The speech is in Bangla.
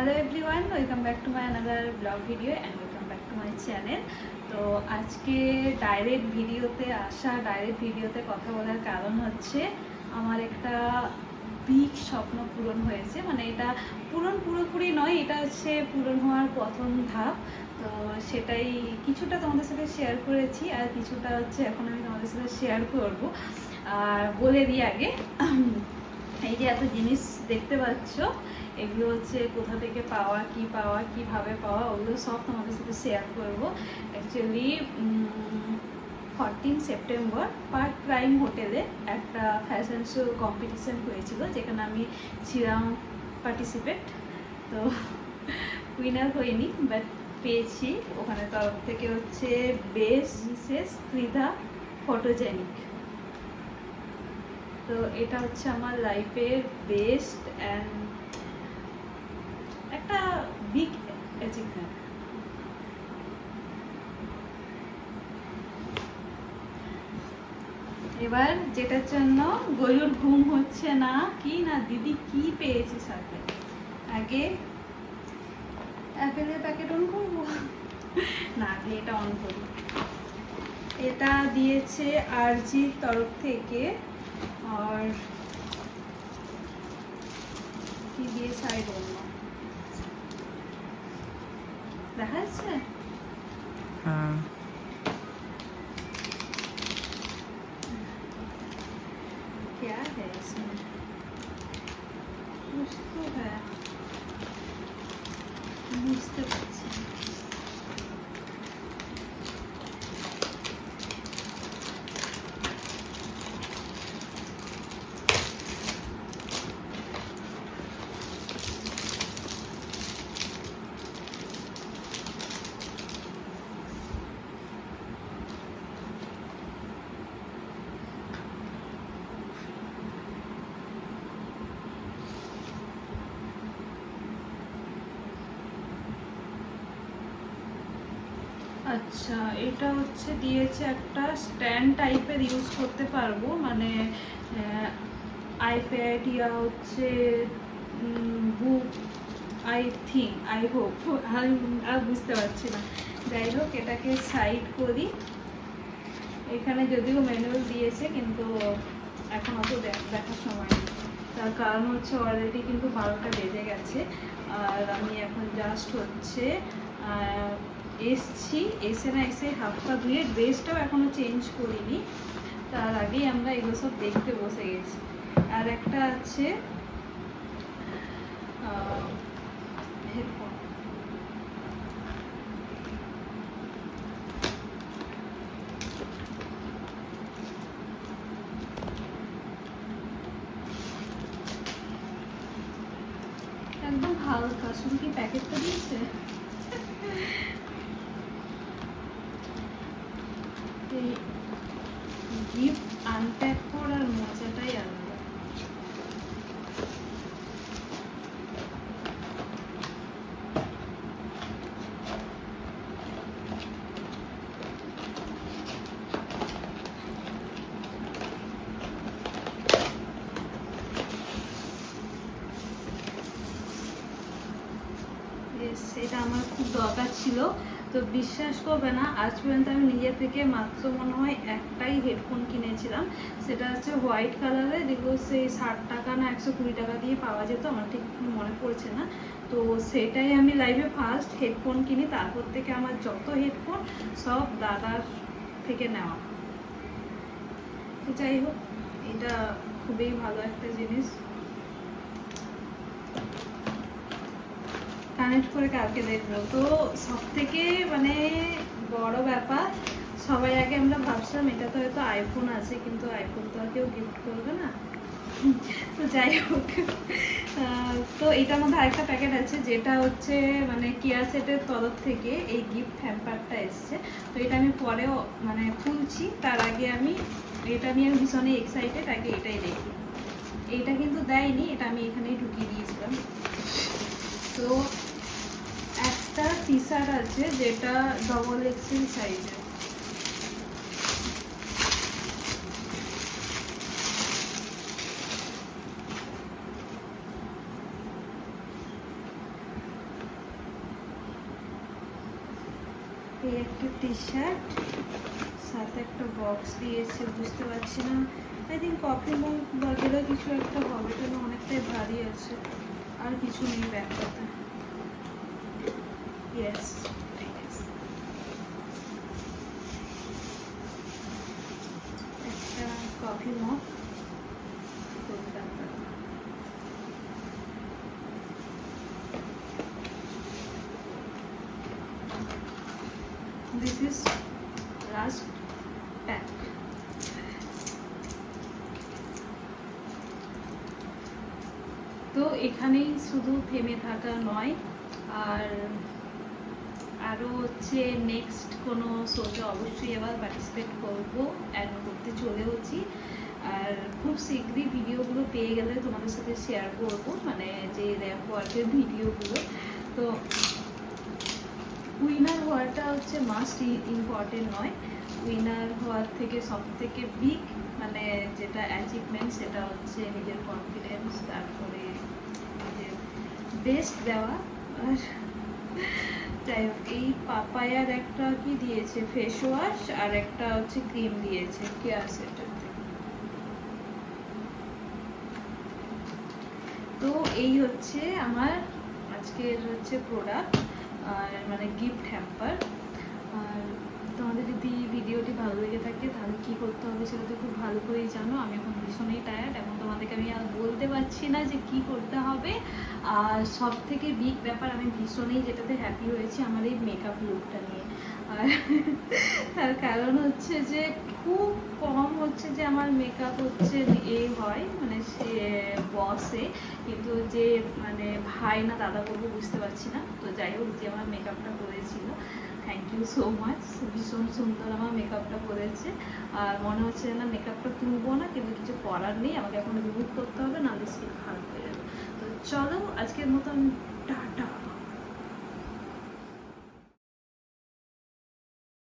Hello everyone welcome back to my another vlog video and welcome back to my channel তো আজকে ডাইরেক্ট ভিডিওতে আসা ডাইরেক্ট ভিডিওতে কথা বলার কারণ হচ্ছে আমার একটা বিগ স্বপ্ন পূরণ হয়েছে। মানে এটা পূরণ পুরোপুরি নয়, এটা হচ্ছে পূরণ হওয়ার প্রথম ধাপ। তো সেটাই কিছুটা তোমাদের সাথে শেয়ার করেছি আর কিছুটা হচ্ছে এখন আমি তোমাদের সাথে শেয়ার করব। আর বলে দিই আগে এই যে এত জিনিস দেখতে পাচ্ছ, এগুলো হচ্ছে কোথা থেকে পাওয়া, কি পাওয়া, কীভাবে পাওয়া, ওগুলো সব তোমাদের সাথে শেয়ার করব। Actually fourteen September Park Prime হোটেলে একটা ফ্যাশন শো কম্পিটিশান হয়েছিল, যেখানে আমি ছিলাম পার্টিসিপেট তো উইনার হইনি বাট পেয়েছি। ওখানে তরফ থেকে হচ্ছে বেস্ট মিসেস ত্রিধা ফটোজেনিক তো এটা হচ্ছে আমার লাইফের বেস্ট অ্যান্ড একটা বিগ অ্যাচিভমেন্ট এবার যেটার জন্য গরুর ঘুম হচ্ছে না, কি না, দিদি কি পেয়েছে সাথে? আগে অ্যাপেলের প্যাকেট অন করব? না, আগে এটা অন করি। এটা দিয়েছে আরজির তরফ থেকে আর কি দিয়েছে আই ডোন্ট নো দেখা যাচ্ছে हाँ क्या है इसमें कुछ तो है বুঝতে পারছি আচ্ছা এটা হচ্ছে দিয়েছে একটা স্ট্যান্ড টাইপের ইউজ করতে পারব মানে আইপ্যাড ইয়া হচ্ছে book I think I hope আর বুঝতে পারছি না। যাই হোক, এটাকে সাইড করি। এখানে যদিও ম্যানুয়াল দিয়েছে, কিন্তু এখন অত দেখ- দেখার সময় তার কারণ হচ্ছে অলরেডি কিন্তু বারোটা বেজে গেছে, আর আমি এখন জাস্ট হচ্ছে এসছি, এসে না এসে হাফ পা ধুয়ে ড্রেসটাও এখনও চেঞ্জ করিনি। তার আগেই আমরা এগুলো সব দেখতে বসে গেছি। আর একটা আছে একদম হালকা, শুধু কি প্যাকেটটা দিয়েছে? এই গিফট আনপ্যাক করার মজাটাই আলাদা। এটা আমার খুব দরকার ছিল। তো বিশ্বাস করবে না, আজ পর্যন্ত আমি নিজে থেকে মাত্র মনে হয় একটাই হেডফোন কিনেছিলাম। সেটা হচ্ছে হোয়াইট কালারের যেগুলো সেই ষাট টাকা না একশো কুড়ি টাকা দিয়ে পাওয়া যেত, আমার ঠিক মনে পড়ছে না। তো সেটাই আমি লাইভে ফার্স্ট হেডফোন কিনি, তারপর থেকে আমার যত হেডফোন সব দাদার থেকে নেওয়া। যাই হোক, এটা খুবই ভালো একটা জিনিস। কানেক্ট করে কালকে দেখব। তো সব থেকে মানে বড় ব্যাপার, সবাই আগে আমরা ভাবছিলাম এটা তো হয়তো আইফোন আছে, কিন্তু আইফোন তো আর কেউ গিফট করবে না। তো যাই হোক তো এটার মধ্যে আরেকটা প্যাকেট আছে, যেটা হচ্ছে মানে কেয়ার সেটের তরফ থেকে এই গিফট হ্যাম্পারটা এসছে। তো এটা আমি পরেও মানে খুলছি, তার আগে আমি এটা নিয়ে আমি ভীষণই এক্সাইটেড আগে এটাই দেখি। এইটা কিন্তু দেয়নি, এটা আমি এখানেই ঢুকিয়ে দিয়েছিলাম। তো একটা টি শার্ট আছে যেটা ডবল এক্সেল সাইজের এই একটা টি শার্ট সাথে একটা বক্স দিয়েছে, বুঝতে পারছি না। আই থিঙ্ক কফি মগ বাগেরা কিছু একটা হবে কেন অনেকটাই ভারী আছে। আর কিছু নেই ব্যাগটাতে ইয়েস একটা coffee mug This is last pack. তো এখানেই শুধু থেমে থাকা নয়, আর আরও হচ্ছে নেক্সট কোনো শোতে অবশ্যই এবার পার্টিসিপেট করব অ্যাড করতে চলেওছি। আর খুব শীঘ্রই ভিডিওগুলো পেয়ে গেলে তোমাদের সাথে শেয়ার করব মানে যে র্যাম্প ওয়ার্কের ভিডিওগুলো তো উইনার হওয়াটা হচ্ছে মাস্ট ইম্পর্টেন্ট নয়। উইনার হওয়ার থেকে সব থেকে বিগ মানে যেটা অ্যাচিভমেন্ট সেটা হচ্ছে নিজের কনফিডেন্স তারপরে নিজের বেস্ট দেওয়া। আর যাই হোক এই পাপায়ার একটা কি দিয়েছে? ফেস ওয়াশ আর একটা হচ্ছে ক্রিম দিয়েছে। কেয়ার আছে তো এই হচ্ছে আমার আজকের হচ্ছে প্রোডাক্ট আর মানে গিফট হ্যাম্পার তোমাদের যদি ভিডিওটি ভালো লেগে থাকে, তাহলে কী করতে হবে সেটা তো খুব ভালো করেই জানো। আমি এখন ভীষণই টায়ার্ড এবং তোমাদেরকে আমি আর বলতে পারছি না যে কি করতে হবে। আর সব থেকে বিগ ব্যাপার, আমি ভীষণই যেটাতে হ্যাপি হয়েছি আমার এই মেকআপ লুকটা নিয়ে। আর তার কারণ হচ্ছে যে খুব কম হচ্ছে আমার মেকআপ হচ্ছে এ হয় মানে সে বসে কিন্তু যে মানে ভাই না দাদা বলব বুঝতে পারছি না। তো যাই হোক, যে আমার মেকআপটা করেছিল। থ্যাংক ইউ সো মাচ ভীষণ সুন্দর আমার মেকআপটা করেছে। আর মনে হচ্ছে না মেকআপটা তুলবো না, কিন্তু কিছু করার নেই। আমাকে এখন রিমুভ করতে হবে, নাহলে স্কিন খারাপ হয়ে যাবে। তো চলো, আজকের মতন, টাটা।